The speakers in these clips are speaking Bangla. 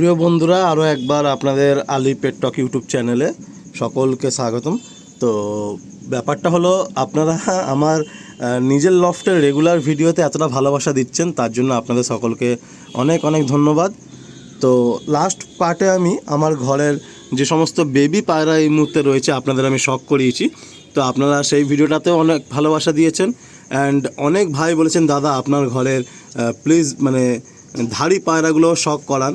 প্রিয় বন্ধুরা আরও একবার আপনাদের আলি পেটটক ইউটিউব চ্যানেলে সকলকে স্বাগতম। তো ব্যাপারটা হলো, আপনারা আমার নিজের লফটের রেগুলার ভিডিওতে এতটা ভালোবাসা দিচ্ছেন, তার জন্য আপনাদের সকলকে অনেক অনেক ধন্যবাদ। তো লাস্ট পার্টে আমি আমার ঘরের যে সমস্ত বেবি পায়রা এই মুহূর্তে রয়েছে, আপনাদের আমি শখ করিয়েছি। তো আপনারা সেই ভিডিওটাতেও অনেক ভালোবাসা দিয়েছেন। অ্যান্ড অনেক ভাই বলেছেন, দাদা, আপনার ঘরের প্লিজ মানে ধাড়ি পায়রাগুলো শখ করান।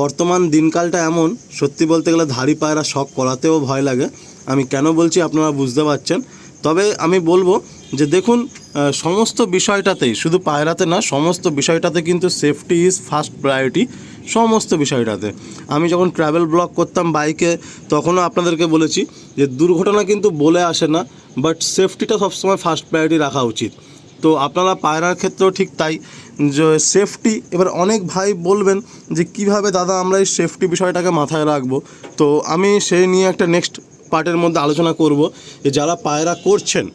বর্তমান দিনকালটা এমন, সত্যি বলতে গেলে ধাড়ি পায়রা শখ করাতেও ভয় লাগে। আমি কেন বলছি আপনারা বুঝতে পারছেন। তবে আমি বলব যে দেখুন সমস্ত বিষয়টাতেই, শুধু পায়রাতে না, সমস্ত বিষয়টাতে কিন্তু সেফটি ইজ ফার্স্ট প্রায়োরিটি সমস্ত বিষয়টাতে। আমি যখন ট্রাভেল ব্লগ করতাম বাইকে তখনও আপনাদেরকে বলেছি যে দুর্ঘটনা কিন্তু বলে আসে না বাট সেফটিটা সবসময় ফার্স্ট প্রায়োরিটি রাখা উচিত। তো আপনারা পায়রার ক্ষেত্রেও ঠিক তাই। যে সেফটি এবার অনেক ভাই বলবেন যে কীভাবে দাদা আমরা এই সেফটি বিষয়টাকে মাথায় রাখব। তো আমি সেই নিয়ে একটা নেক্সট পার্টের মধ্যে আলোচনা করব যে যারা পায়রা করছেন,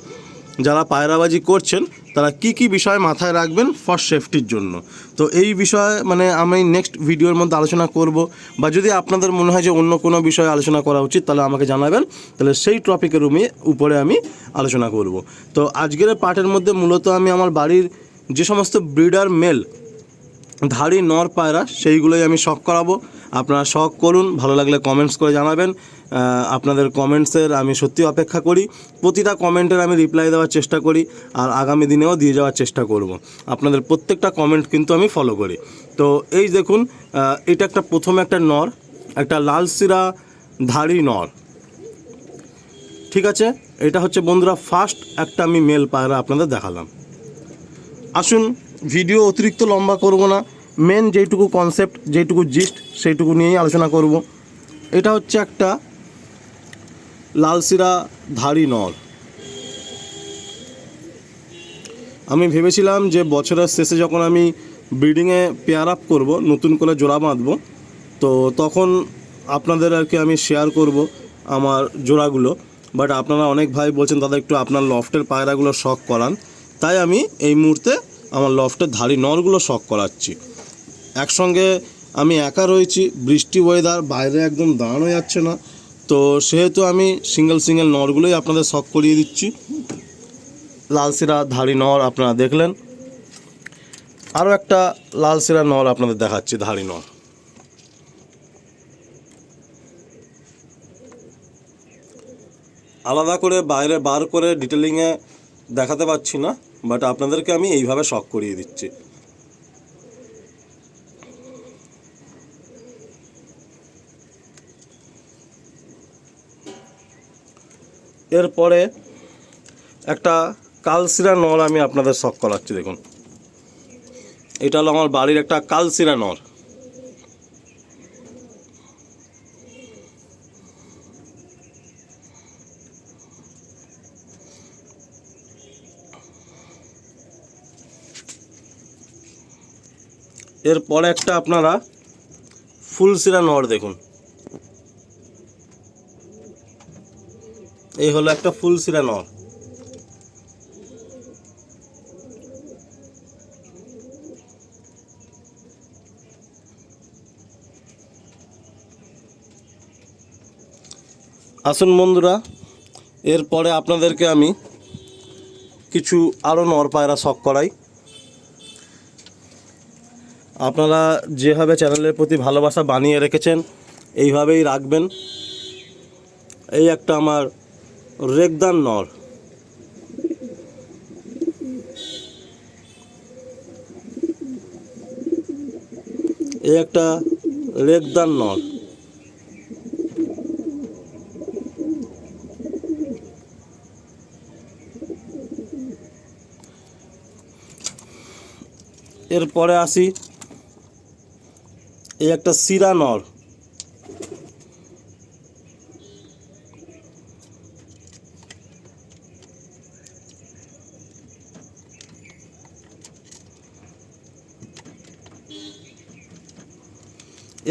যারা পায়রাবাজি করছেন, তারা কি কি বিষয় মাথায় রাখবেন ফর সেফটির জন্য। তো এই বিষয়ে মানে আমি নেক্সট ভিডিওর মধ্যে আলোচনা করব। বা যদি আপনাদের মনে হয় যে অন্য কোনো বিষয়ে আলোচনা করা উচিত, তাহলে আমাকে জানাবেন। তাহলে সেই টপিকের উপরে আমি আলোচনা করব। তো আজকের পার্টের মধ্যে মূলত আমি আমার বাড়ির যে সমস্ত ব্রিডার মেল ধাড়ি, নর, পায়রা, সেইগুলোই আমি শখ করাবো। আপনারা শখ করুন, ভালো লাগলে কমেন্টস করে জানাবেন। আপনাদের কমেন্টসের আমি সত্যি অপেক্ষা করি। প্রতিটা কমেন্টের আমি রিপ্লাই দেওয়ার চেষ্টা করি আর আগামী দিনেও দিয়ে যাওয়ার চেষ্টা করব। আপনাদের প্রত্যেকটা কমেন্ট কিন্তু আমি ফলো করি। তো এই দেখুন এটা একটা প্রথম একটা নর, একটা লাল সিরা ধাড়ি নর। ঠিক আছে? এটা হচ্ছে বন্ধুরা ফার্স্ট একটা আমি মেল পায়রা আপনাদের দেখালাম। আসুন ভিডিও অতিরিক্ত লম্বা করব না। মেন যেইটুকু কনসেপ্ট যেইটুকু জিস্ট সেইটুকু নিয়েই আলোচনা করব। এটা হচ্ছে একটা লালসিরা ধাড়ি নল। আমি ভেবেছিলাম যে বছরের শেষে যখন আমি ব্রিডিংয়ে পেয়ার আপ করব, নতুন করে জোড়া বাঁধবো, তো তখন আপনাদের আর কি আমি শেয়ার করব আমার জোড়াগুলো। বাট আপনারা অনেক ভাই বলছেন, দাদা, একটু আপনার লফটের পায়রাগুলো শখ করান। তাই আমি এই মুহূর্তে আমার লফটের ধাড়ি নরগুলো শখ করাচ্ছি। একসঙ্গে আমি একা রয়েছি, বৃষ্টি ওয়েদার বাইরে একদম দাঁড়ানো যাচ্ছে না। তো সেহেতু আমি সিঙ্গেল সিঙ্গেল নরগুলোই আপনাদের শখ করিয়ে দিচ্ছি। লালসিরা ধাড়ি নর আপনারা দেখলেন। আরও একটা লালসিরা নর আপনাদের দেখাচ্ছি, ধাড়ি নর আলাদা করে বাইরে বার করে ডিটেলিংয়ে দেখাতে পারছি না বাট আপনাদেরকে আমি এইভাবে শখ করিয়ে দিচ্ছি। এরপরে একটা কালসিরা নর আমি আপনাদের শখ করাচ্ছি, দেখুন। এটা হলো আমার বাড়ির একটা কালসিরা নর এরপরে একটা আপনারা ফুল ফুলসিরা নর দেখুন। এই হলো একটা ফুলসিরা নর। আসুন বন্ধুরা, এরপরে আপনাদেরকে আমি কিছু আরও নর পায়রা শখ করাই। আপনারা যেভাবে চ্যানেলের প্রতি ভালোবাসা বানিয়ে রেখেছেন, এইভাবেই রাখবেন। এই একটা আমার রেগদান নর। এই একটা রেগদান নর। এরপরে আসি এই একটা সিরা নর।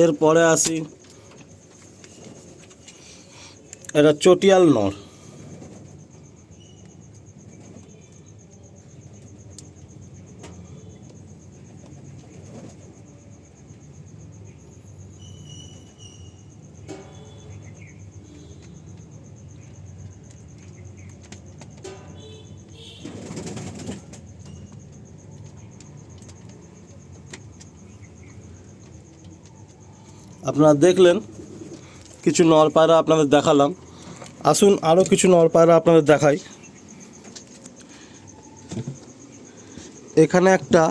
এরপরে আসি এটা চটিয়াল নর। আপনারা দেখলেন, কিছু নর পায়রা আপনাদের দেখালাম। আসুন আরও কিছু নর পায়রা আপনাদের দেখাই। এখানে একটা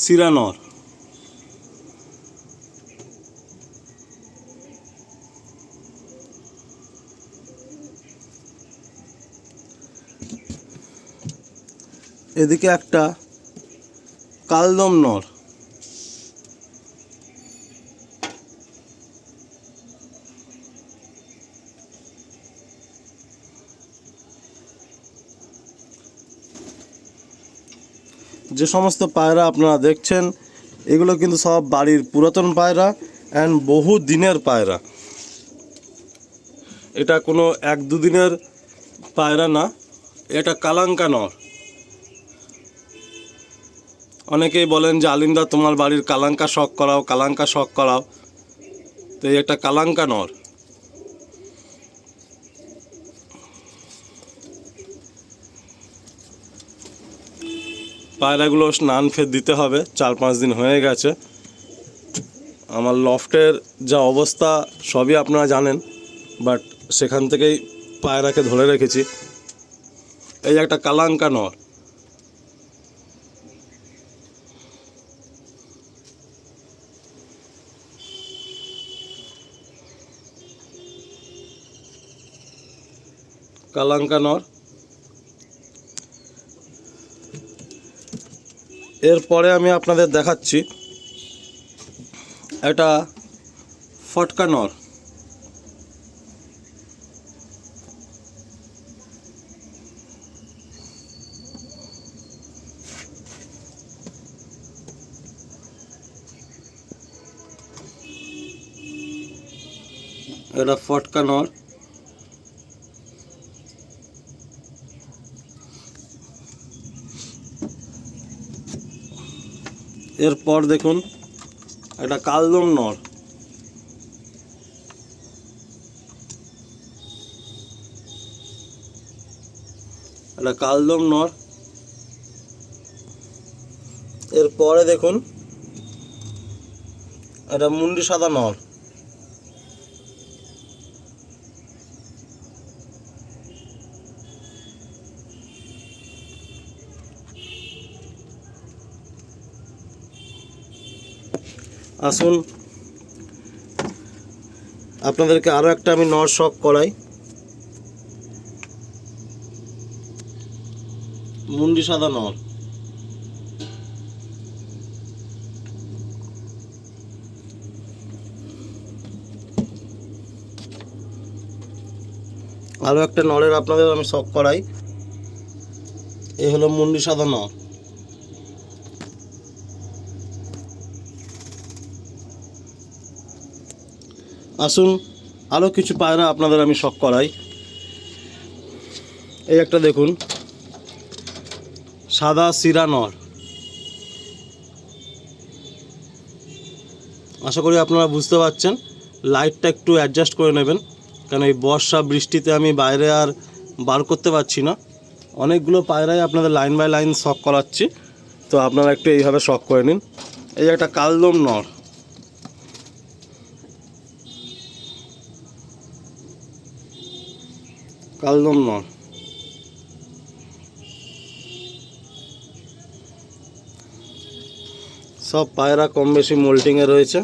সিরানর এদিকে একটা কালদম নর। যে সমস্ত পায়রা আপনারা দেখছেন, এগুলো কিন্তু সব বাড়ির পুরাতন পায়রা অ্যান্ড বহু দিনের পায়রা। এটা কোনো এক দুদিনের পায়রা না, এটা কালাঙ্কা নর। অনেকেই বলেন যে, আলিন্দা, তোমার বাড়ির কালাঙ্কা শখ করাও, কালাঙ্কা শখ করাও। তো এই একটা কালাঙ্কা নর। পায়রাগুলো স্নান ফের দিতে হবে, চার পাঁচ দিন হয়ে গেছে। আমার লফটের যা অবস্থা সবই আপনারা জানেন বাট সেখান থেকেই পায়রাকে ধরে রেখেছি। এই একটা কালাঙ্কা নর। কালাঙ্কা নর। এরপরে আমি আপনাদের দেখাচ্ছি এটা ফটকা নর এটা ফটকা নর এরপর দেখুন একটা কালদম নর। একটা কালদম নর। এরপরে দেখুন একটা মুন্ডি সাদা নর। আসুন। আপনাদেরকে আরও একটা আমি নর শখ করাই। মুন্ডি সাদা নর। আরও একটা নরের আপনাদের আমি শখ করাই। এই হলো মুন্ডি সাদা নর। আসুন আরও কিছু পায়রা আপনাদের আমি শখ করাই। এই একটা দেখুন। সাদা সিরা নর। আশা করি আপনারা বুঝতে পারছেন। লাইটটা একটু অ্যাডজাস্ট করে নেবেন। কারণ এই বর্ষা বৃষ্টিতে আমি বাইরে আর বার করতে পারছি না। অনেকগুলো পায়রাই আপনাদের লাইন বাই লাইন শখ করাচ্ছি। তো আপনারা একটু এইভাবে শখ করে নিন। এই একটা কালদম নর। কালদম নর সব পায়রা কম বেশি মোল্টিংয়ে রয়েছে।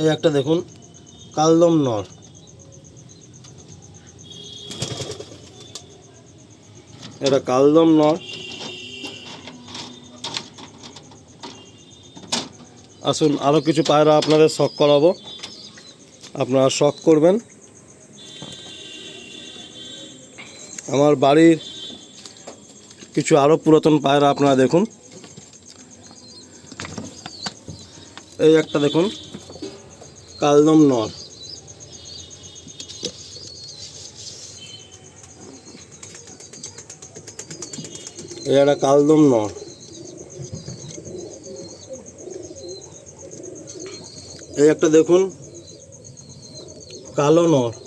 এই একটা দেখুন কালদম নর। এটা কালদম নর। আসুন আরও কিছু পায়রা আপনাদের শখ করাবো। আপনারা শখ করবেন। আমার বাড়ির কিছু আরও পুরাতন পায়রা আপনারা দেখুন। এই একটা দেখুন, কালদম নর। এই একটা কালদম নর। এই একটা দেখুন, কালো নর।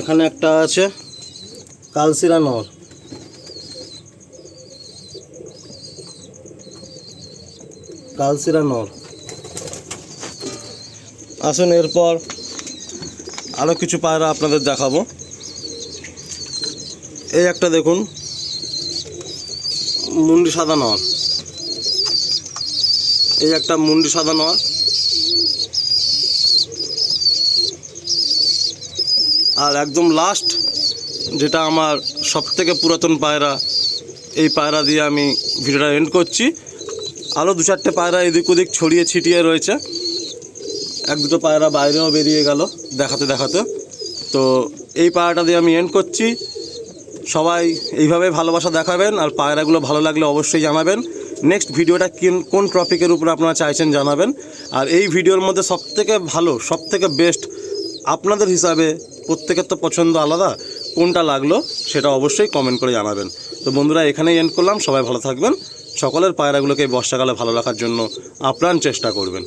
এখানে একটা আছে কালসিরা নর কালসিরা নর আসুন এরপর আরও কিছু পায়রা আপনাদের দেখাবো। এই একটা দেখুন, মুন্ডি সাদা নর এই একটা মুন্ডি সাদা নর আর একদম লাস্ট যেটা আমার সব থেকে পুরাতন পায়রা, এই পায়রা দিয়ে আমি ভিডিওটা এন্ড করছি। আরও দু চারটে পায়রা এদিক ওদিক ছড়িয়ে ছিটিয়ে রয়েছে। এক দুটো পায়রা বাইরেও বেরিয়ে গেল দেখাতে দেখাতে। তো এই পায়রাটা দিয়ে আমি এন্ড করছি। সবাই এইভাবে ভালোবাসা দেখাবেন আর পায়রাগুলো ভালো লাগলে অবশ্যই জানাবেন। নেক্সট ভিডিওটা কোন টপিকের উপর আপনারা চাইছেন জানাবেন। আর এই ভিডিওর মধ্যে সবথেকে ভালো, সবথেকে বেস্ট আপনাদের হিসাবে প্রত্যেকের তো পছন্দ আলাদা, কোনটা লাগল সেটা অবশ্যই কমেন্ট করে জানাবেন। তো বন্ধুরা, এখানেই এন্ড করলাম। সবাই ভালো থাকবেন। সকলের পায়রাগুলোকে বর্ষাকালে ভালো রাখার জন্য আপ্রাণ চেষ্টা করবেন।